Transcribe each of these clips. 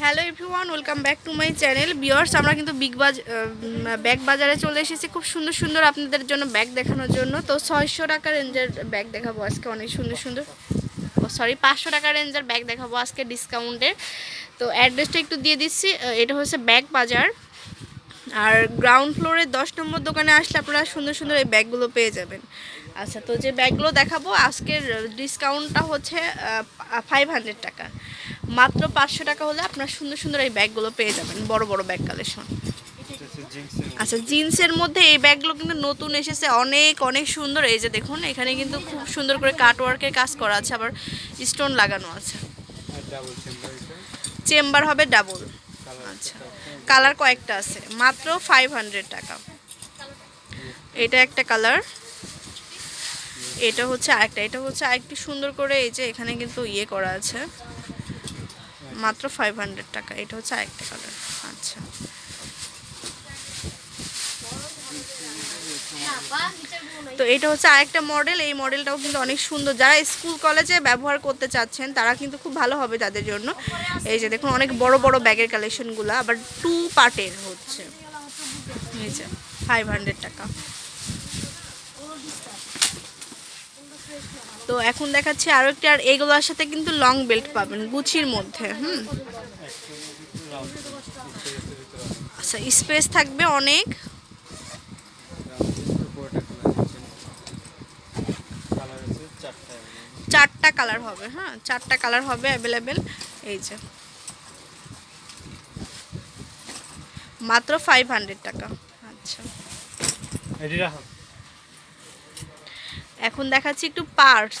Hello everyone, welcome back to my channel. Bears আমরা কিন্তু big বাজ ব্যাগ বাজারে চলে এসেছি। খুব সুন্দর সুন্দর আপনাদের জন্য ব্যাগ দেখানোর জন্য। তো ছয়শো টাকা রেঞ্জের ব্যাগ দেখাবো আজকে, অনেক সুন্দর সুন্দর। ও সরি পাঁচশো টাকা রেঞ্জের ব্যাগ দেখাবো আজকে ডিসকাউন্টের তো অ্যাড্রেসটা একটু দিয়ে দিচ্ছি। এটা হচ্ছে ব্যাগ বাজার। আর গ্রাউন্ড ফ্লোরের দশ নম্বর দোকানে আসলে আপনারা সুন্দর সুন্দর এই ব্যাগগুলো পেয়ে যাবেন। আচ্ছা তো যে ব্যাগগুলো দেখাবো, আজকের ডিসকাউন্টটা হচ্ছে ফাইভ হান্ড্রেড টাকা। মাত্র পাঁচশো টাকা হলে আপনারা সুন্দর সুন্দর এই ব্যাগগুলো পেয়ে যাবেন, বড় বড় ব্যাগ কালেকশন। আচ্ছা জিন্সের মধ্যে এই ব্যাগগুলো কিন্তু নতুন এসেছে, অনেক অনেক সুন্দর। এই যে দেখুন, এখানে কিন্তু খুব সুন্দর করে কাটওয়ার্কের কাজ করা আছে, আবার স্টোন লাগানো আছে। চেম্বার হবে ডাবল। আচ্ছা কালার কয়েকটা আছে, মাত্র ফাইভ হান্ড্রেড টাকা। এটা একটা কালার, এটা হচ্ছে আরেকটা, এটা হচ্ছে আরেকটি সুন্দর করে এই যে এখানে কিন্তু ইয়ে করা আছে। মাত্র ফাইভ হান্ড্রেড টাকা। এটা হচ্ছে আরেকটা কালার আচ্ছা। তো এটা হচ্ছে আরেকটা মডেল এই মডেলটাও কিন্তু অনেক সুন্দর। যারা স্কুল কলেজে ব্যবহার করতে চাচ্ছেন, তারা কিন্তু খুব ভালো হবে তাদের জন্য। এই যে দেখুন, অনেক বড় বড় ব্যাগের কালেকশনগুলো আবার টু পার্টের হচ্ছে। ফাইভ হান্ড্রেড টাকা। তো এখন দেখাচ্ছি আরও একটি, আর এগুলোর সাথে কিন্তু লং বেল্ট পাবেন গুচির মধ্যে, হুম? আচ্ছা স্পেস থাকবে অনেক। চারটা কালার হবে হ্যাঁ চারটা কালার হবে অ্যাভেলেবেল এই যে। মাত্র ফাইভ হান্ড্রেড টাকা আচ্ছা। এখন দেখাচ্ছি একটু পার্টস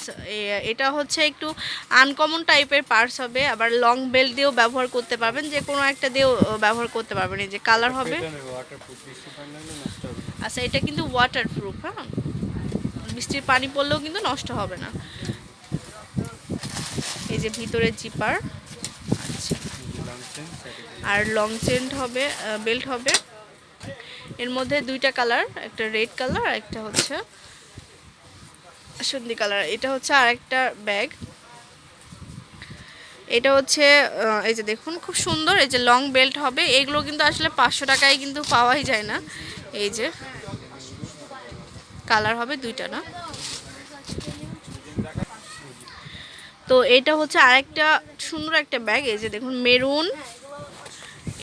এটা হচ্ছে একটু আনকমন টাইপের পার্টস হবে আবার লং বেল্ট দিয়েও ব্যবহার করতে পারবেন যে কোনো একটা দিয়েও ব্যবহার করতে পারবেন। এই যে কালার হবে। আচ্ছা এটা কিন্তু ওয়াটার প্রুফ হ্যাঁ? বৃষ্টির পানি পড়লেও কিন্তু নষ্ট হবে না। এই যে ভিতরের জিপার আচ্ছা। আর লং চেন্ট হবে বেল্ট হবে। এর মধ্যে দুইটা কালার একটা রেড কালার একটা হচ্ছে সন্ধি কালার। এটা হচ্ছে আরেকটা ব্যাগ। এটা হচ্ছে এই যে দেখুন, খুব সুন্দর। এই যে লং বেল্ট হবে। এগুলো কিন্তু আসলে পাঁচশো টাকায় কিন্তু পাওয়াই যায় না। এই যে কালার হবে দুইটা না? তো এটা হচ্ছে আরেকটা সুন্দর একটা ব্যাগ। এই যে দেখুন, মেরুন।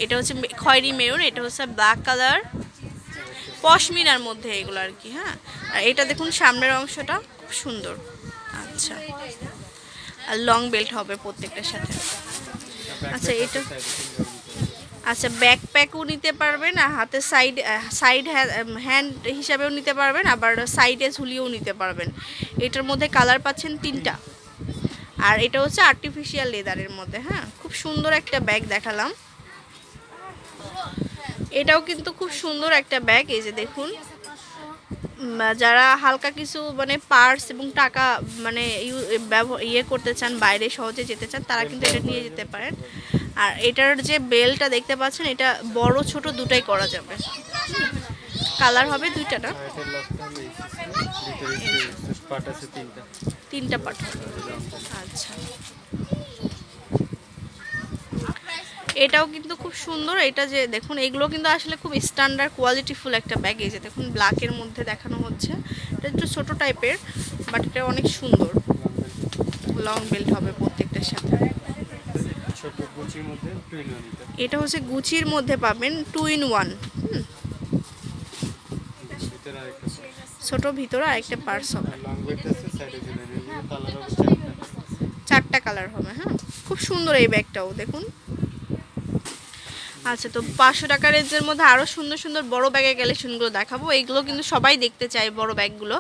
এটা হচ্ছে খয়েরি মেরুন। এটা হচ্ছে ব্ল্যাক কালার পশমিনার মধ্যে এগুলো আর কি হ্যাঁ? আর এটা দেখুন সামনের অংশটা, খুব সুন্দর। আচ্ছা। আর লং বেল্ট হবে প্রত্যেকটার সাথে। আচ্ছা এটা আচ্ছা ব্যাকপ্যাকও নিতে পারবেন, আর হাতে সাইড সাইড হ্যান্ড হিসাবেও নিতে পারবেন, আবার সাইডে ঝুলিয়েও নিতে পারবেন। এটার মধ্যে কালার পাচ্ছেন তিনটা। আর এটা হচ্ছে আর্টিফিশিয়াল লেদারের মধ্যে হ্যাঁ? খুব সুন্দর একটা ব্যাগ দেখালাম। এটাও কিন্তু খুব সুন্দর একটা ব্যাগ এই যে দেখুন। যারা হালকা কিছু মানে পার্স এবং টাকা মানে ইয়ে করতে চান বাইরে সহজে যেতে চান তারা কিন্তু এটা নিয়ে যেতে পারেন। আর এটার যে বেলটা দেখতে পাচ্ছেন এটা বড় ছোট দুটাই করা যাবে। কালার হবে দুইটা না? তিনটা পাট আচ্ছা। এটাও কিন্তু খুব সুন্দর। এটা যে দেখুন এগুলো কিন্তু আসলে খুব স্ট্যান্ডার্ড কোয়ালিটিফুল একটা ব্যাগ এই যে দেখুন ব্ল্যাকের মধ্যে দেখানো হচ্ছে। এটা একটু ছোটো টাইপের বাট এটা অনেক সুন্দর। লং বেল্ট হবে প্রত্যেকটার সাথে। এটা। হচ্ছে গুচির মধ্যে পাবেন টু ইন ওয়ান ছোট ভিতরে আরেকটা পার্স হবে। চারটা চারটা কালার হবে হ্যাঁ। খুব সুন্দর এই ব্যাগটাও দেখুন। আচ্ছা তো পাঁচশো টাকা রেঞ্জের মধ্যে আরও সুন্দর সুন্দর বড় ব্যাগের কালেকশনগুলো দেখাবো। এইগুলো কিন্তু সবাই দেখতে চায় বড় ব্যাগগুলো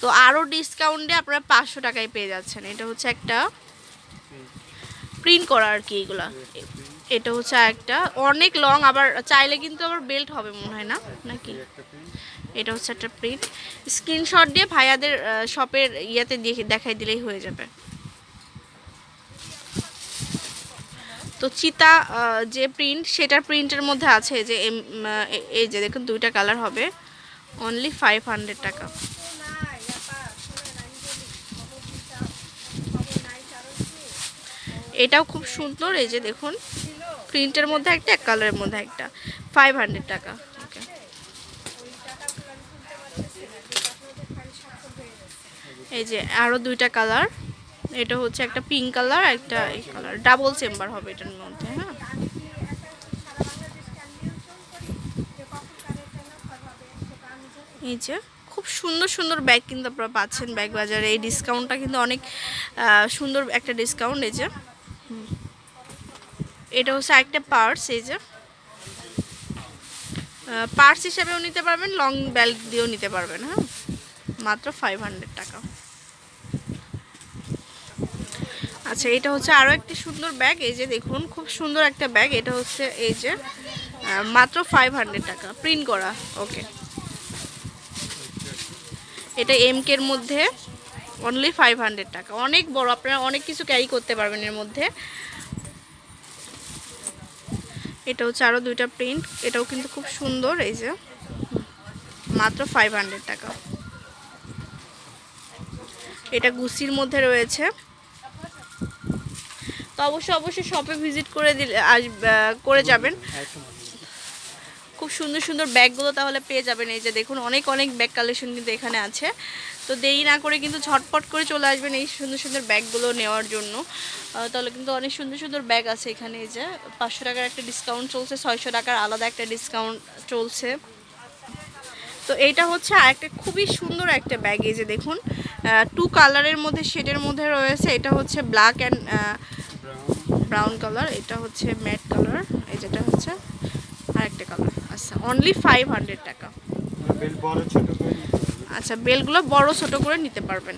তো আরও ডিসকাউন্টে আপনারা পাঁচশো টাকায় পেয়ে যাচ্ছেন। এটা হচ্ছে একটা প্রিন্ট করা আর কি এগুলা। এটা হচ্ছে একটা। অনেক লং আবার চাইলে কিন্তু আবার বেল্ট হবে মনে হয় না? নাকি? এটা হচ্ছে একটা প্রিন্ট স্ক্রিনশট দিয়ে ভাইয়াদের শপের ইয়েতে দেখাই দিলেই হয়ে যাবে। তো চিতা যে প্রিন্ট সেটার প্রিন্টের মধ্যে আছে যে এই যে দেখুন দুইটা কালার হবে। অনলি ফাইভ হান্ড্রেড টাকা। এটাও খুব সুন্দর, এই যে দেখুন। প্রিন্টের মধ্যে একটা, এক কালারের মধ্যে একটা। ফাইভ হান্ড্রেড টাকা। ওকে এই যে আরও দুইটা কালার এটা হচ্ছে একটা পিঙ্ক কালার একটা এই কালার ডাবল চেম্বার হবে এটার মধ্যে হ্যাঁ। এই যে, খুব সুন্দর সুন্দর ব্যাগ কিন্তু আপনারা পাচ্ছেন ব্যাগ বাজারে। এই ডিসকাউন্টটা কিন্তু অনেক সুন্দর একটা ডিসকাউন্ট এই যে। এটা হচ্ছে একটা পার্স এই যে। পার্স হিসাবেও নিতে পারবেন লং বেল্ট দিয়েও নিতে পারবেন হ্যাঁ। মাত্র ফাইভ হান্ড্রেড টাকা। আচ্ছা এটা হচ্ছে আরও একটি সুন্দর ব্যাগ এই যে দেখুন, খুব সুন্দর একটা ব্যাগ এটা হচ্ছে এই যে মাত্র ফাইভ হান্ড্রেড টাকা। প্রিন্ট করা ওকে এটা এমকের মধ্যে অনলি ফাইভ হান্ড্রেড টাকা। অনেক বড়, আপনারা অনেক কিছু ক্যারি করতে পারবেন এর মধ্যে। এটা হচ্ছে আরও দুইটা প্রিন্ট এটাও কিন্তু খুব সুন্দর, এই যে। মাত্র ফাইভ হান্ড্রেড টাকা। এটা গুসির মধ্যে রয়েছে। তো অবশ্যই অবশ্যই শপে ভিজিট করে দিলে আসবে করে যাবেন। খুব সুন্দর সুন্দর ব্যাগগুলো তাহলে পেয়ে যাবেন। এই যে দেখুন, অনেক অনেক ব্যাগ কালেকশন কিন্তু এখানে আছে। তো দেরি না করে কিন্তু ঝটপট করে চলে আসবেন এই সুন্দর সুন্দর ব্যাগগুলো নেওয়ার জন্য। তাহলে কিন্তু অনেক সুন্দর সুন্দর ব্যাগ আছে এখানে। এই যে পাঁচশো টাকার একটা ডিসকাউন্ট চলছে, ছয়শো টাকার আলাদা একটা ডিসকাউন্ট চলছে। তো এইটা হচ্ছে আরেকটা খুবই সুন্দর একটা ব্যাগ এই যে দেখুন টু কালারের মধ্যে শেডের মধ্যে রয়েছে। এটা হচ্ছে ব্ল্যাক অ্যান্ড ব্রাউন কালার এটা হচ্ছে ম্যাট কালার এই যেটা হচ্ছে আরেকটা কালার আচ্ছা অনলি ফাইভ হান্ড্রেড টাকা। হবে। আচ্ছা বেলগুলো বড় ছোট করে নিতে পারবেন।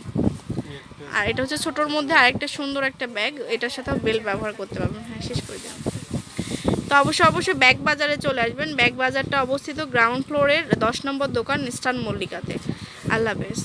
আর এটা হচ্ছে ছোটোর মধ্যে আরেকটা সুন্দর একটা ব্যাগ এটার সাথেও বেল ব্যবহার করতে পারবেন। হ্যাঁ শেষ করে দিলাম। তো অবশ্যই অবশ্যই ব্যাগ বাজারে চলে আসবেন। ব্যাগ বাজারটা অবস্থিত গ্রাউন্ড ফ্লোরের দশ নম্বর দোকান নিস্টান মল্লিকাতে। আল্লাহ হাফেজ।